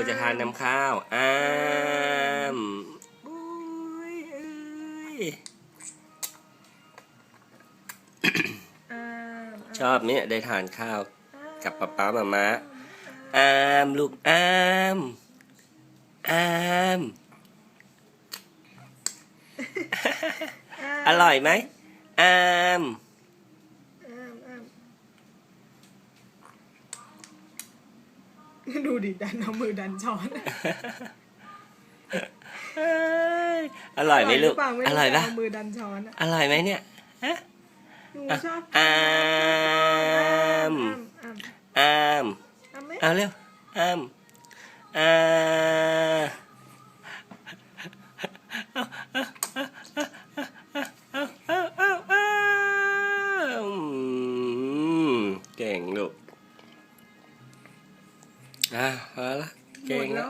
บัวจะทานน้ำข้าวอ้ามอุ้ยเอ้ยอ้ามชอบเนี่ยได้ทานข้าวกับป๊าป๊ามามาอ้ามลูกอ้ามอ้ามอร่อยไหมอ้าม อ้ามอ้าม ดูดิดันเอามือดันช้อนเอ้ยอร่อยไหมลูกเปาไม่อร่อยปะเอามือดันช้อนอะอร่อยไหมเนี่ยฮะหนูชอบอ้ามอ้ามอ้ามอ้ามไหมเอาเร็วอ้ามอ้าอืมเก่งลูก อะพ